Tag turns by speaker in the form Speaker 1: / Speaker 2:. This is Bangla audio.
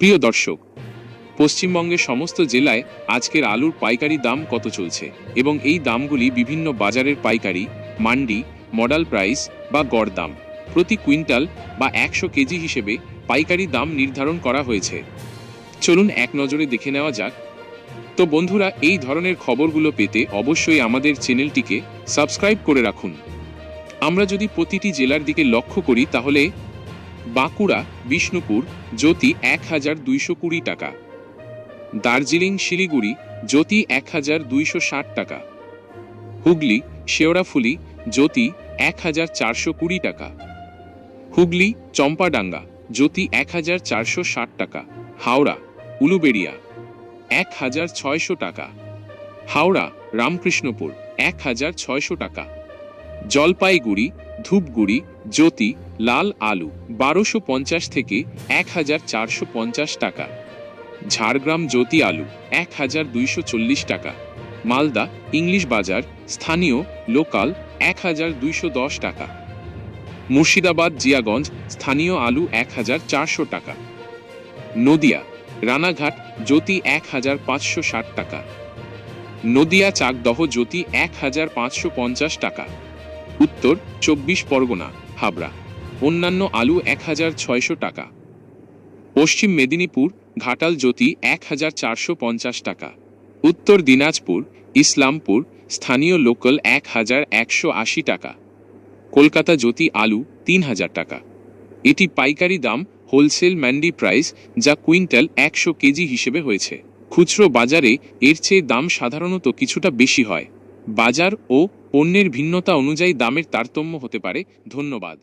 Speaker 1: প্রিয় দর্শক, পশ্চিমবঙ্গের সমস্ত জেলায় আজকের আলুর পাইকারি দাম কত চলছে এবং এই দামগুলি বিভিন্ন বাজারের পাইকারি, মান্ডি মডাল প্রাইস বা গড় দাম প্রতি কুইন্টাল বা একশো কেজি হিসেবে পাইকারি দাম নির্ধারণ করা হয়েছে। চলুন এক নজরে দেখে নেওয়া যাক। তো বন্ধুরা, এই ধরনের খবরগুলো পেতে অবশ্যই আমাদের চ্যানেলটিকে সাবস্ক্রাইব করে রাখুন। আমরা যদি প্রতিটি জেলার দিকে লক্ষ্য করি, তাহলে বাঁকুড়া, বিষ্ণুপুর, জ্যোতি এক হাজার দুইশো কুড়ি টাকা। দার্জিলিং, শিলিগুড়ি, জ্যোতি এক হাজার দুইশো ষাট টাকা। হুগলি, শেওড়াফুলি, জ্যোতি এক হাজার চারশো কুড়ি টাকা। হুগলি, চম্পাডাঙ্গা, জ্যোতি এক হাজার চারশো ষাট টাকা। হাওড়া, উলুবেড়িয়া এক হাজার ছয়শো টাকা। হাওড়া, রামকৃষ্ণপুর এক হাজার ছয়শো টাকা। জলপাইগুড়ি, ধূপগুড়ি, জ্যোতি, লাল আলু বারোশো পঞ্চাশ থেকে এক হাজার চারশো পঞ্চাশ টাকা। ঝাড়গ্রাম জ্যোতি আলু এক হাজার দুইশো চল্লিশ টাকা। মালদা, ইংলিশ বাজার, স্থানীয়, লোকাল এক হাজার দুইশো দশ টাকা। মুর্শিদাবাদ, জিয়াগঞ্জ, স্থানীয় আলু এক হাজার চারশো টাকা। নদিয়া, রানাঘাট, জ্যোতি এক হাজার পাঁচশো ষাট টাকা। নদিয়া চাকদহ জ্যোতি এক হাজার পাঁচশো পঞ্চাশ টাকা। উত্তর চব্বিশ পরগনা, হাবড়া। অন্যান্য আলু এক হাজার ছয়শো টাকা। পশ্চিম মেদিনীপুর, ঘাটাল জ্যোতি এক হাজার চারশো পঞ্চাশ টাকা। উত্তর দিনাজপুর, ইসলামপুর, স্থানীয় লোকাল এক হাজার একশো আশি টাকা। কলকাতা জ্যোতি আলু তিন হাজার টাকা। এটি পাইকারি দাম হোলসেল ম্যান্ডি প্রাইস যা কুইন্টাল একশো কেজি হিসেবে হয়েছে। খুচরো বাজারে এর চেয়ে দাম সাধারণত কিছুটা বেশি হয়। বাজার ও পণ্যের ভিন্নতা অনুযায়ী দামের তারতম্য হতে পারে। ধন্যবাদ।